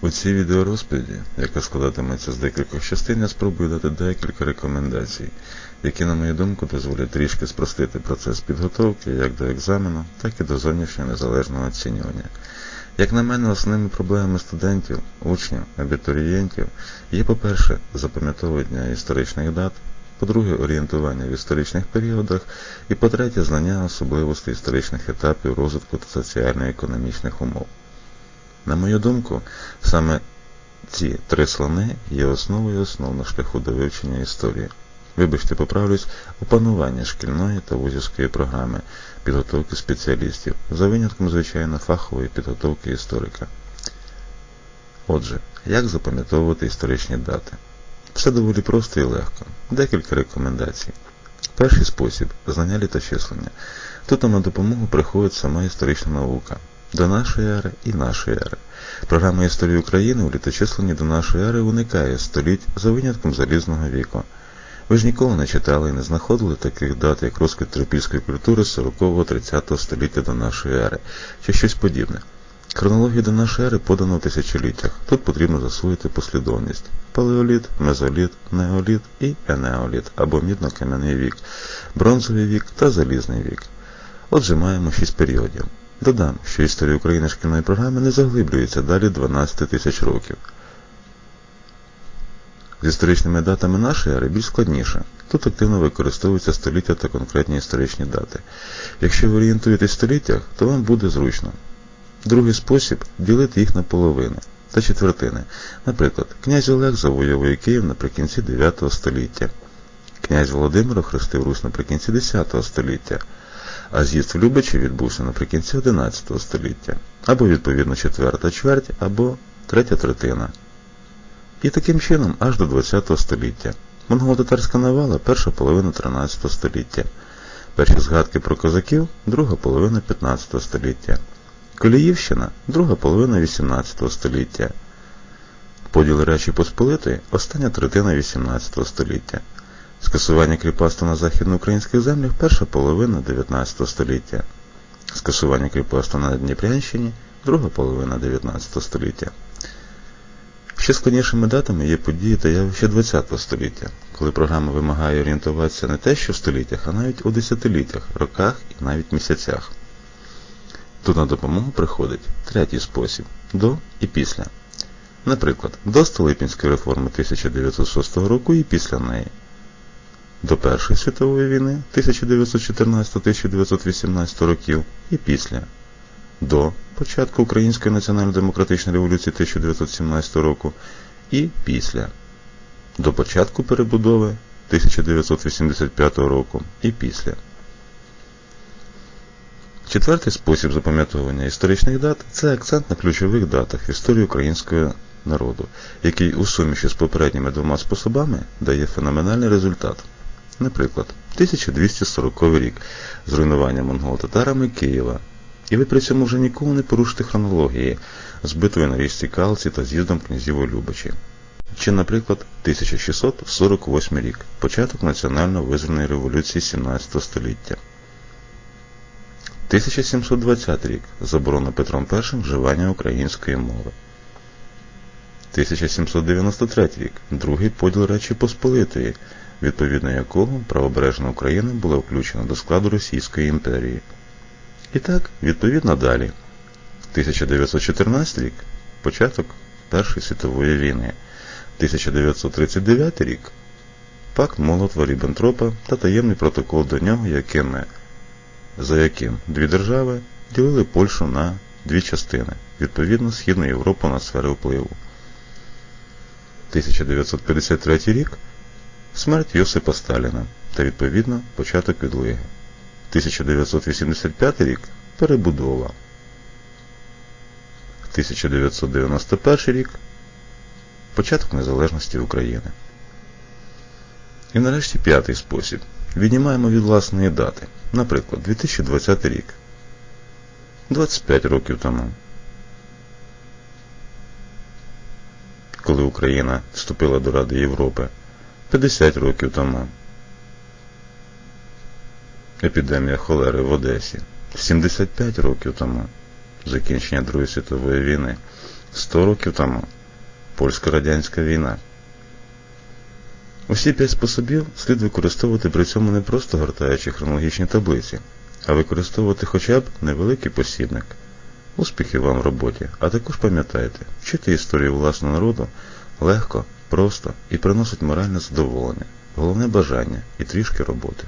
У цій відеорозповіді, яка складатиметься з декількох частин, я спробую дати декілька рекомендацій, які, на мою думку, дозволять трішки спростити процес підготовки як до екзамену, так і до зовнішнього незалежного оцінювання. Як на мене, основними проблемами студентів, учнів, абітурієнтів є, по-перше, запам'ятовування історичних дат, по-друге, орієнтування в історичних періодах, і по-третє, знання особливостей історичних етапів розвитку та соціально-економічних умов. На мою думку, саме ці три слони є основою основ на шляху до вивчення історії. Вибачте, поправлюсь, опанування шкільної та вузівської програми підготовки спеціалістів, за винятком, звичайно, фахової підготовки історика. Отже, як запам'ятовувати історичні дати? Все доволі просто і легко. Декілька рекомендацій. Перший спосіб знання літочислення. Тут нам на допомогу приходить сама історична наука до нашої ери і нашої ери. Програма історії України у літочисленні до нашої ери уникає століть за винятком залізного віку. Ви ж ніколи не читали і не знаходили таких дат, як розквіт тропільської культури 40-30 століття до нашої ери, чи щось подібне. Хронологію до нашої ери подано в тисячоліттях. Тут потрібно засвоїти послідовність палеоліт, мезоліт, неоліт і енеоліт або мідно-кам'яний вік, бронзовий вік та залізний вік. Отже, маємо шість періодів. Додам, що історія України шкільної програми не заглиблюється далі 12 тисяч років. З історичними датами нашої ери більш складніше. Тут активно використовуються століття та конкретні історичні дати. Якщо ви орієнтуєтесь в століттях, то вам буде зручно. Другий спосіб ділити їх на половини та четвертини. Наприклад, князь Олег завоював Київ наприкінці 9 століття. Князь Володимир охрестив Русь наприкінці 10 століття, а з'їзд в Любичі відбувся наприкінці 11 століття, або відповідно четверта чверть, або третя третина. І таким чином аж до 20 століття. Монголо-татарська навала перша половина 13 століття. Перші згадки про козаків друга половина 15 століття. Коліївщина друга половина 18 століття. Поділ Речі Посполитої остання третина 18 століття. Скасування кріпацтва на західноукраїнських землях перша половина 19 століття. Скасування кріпацтва на Дніпрянщині друга половина 19 століття. Ще складнішими датами є події та явища ХХ століття, коли програма вимагає орієнтуватися не те, що в століттях, а навіть у десятиліттях, роках і навіть місяцях. Тут на допомогу приходить третій спосіб до і після. Наприклад, до Столипінської реформи 1906 року і після неї, до Першої світової війни 1914-1918 років і після, до початку Української національно-демократичної революції 1917 року і після, до початку перебудови 1985 року і після. Четвертий спосіб запам'ятовування історичних дат це акцент на ключових датах історії українського народу, який у суміші з попередніми двома способами дає феноменальний результат. Наприклад, 1240 рік зруйнування монголо-татарами Києва. І ви при цьому вже ніколи не порушите хронології з битвою на річці Калці та з'їздом князів у Любичі. Чи, наприклад, 1648 рік початок національно-визвольної революції 17 століття. 1720 рік заборона Петром І вживання української мови. 1793 рік другий поділ Речі Посполитої, відповідно якого правобережна Україна була включена до складу Російської імперії. І так, відповідно далі. 1914 рік початок Першої світової війни. 1939 рік пакт Молотва Ріббентропа та таємний протокол до нього, якими, за яким дві держави ділили Польщу на дві частини, відповідно Східну Європу на сфери впливу. 1953 рік смерть Йосипа Сталіна та відповідно початок відлиги. 1985 рік перебудова. 1991 рік початок незалежності України. І нарешті п'ятий спосіб. Віднімаємо від власної дати. Наприклад, 2020 рік. 25 років тому. Коли Україна вступила до Ради Європи. 50 років тому. Епідемія холери в Одесі 75 років тому, закінчення Другої світової війни, 100 років тому польсько-радянська війна. Усі п'ять способів слід використовувати при цьому не просто гортаючи хронологічні таблиці, а використовувати хоча б невеликий посібник. Успіхів вам в роботі, а також пам'ятайте, вчити історію власного народу легко, просто і приносить моральне задоволення, головне бажання і трішки роботи.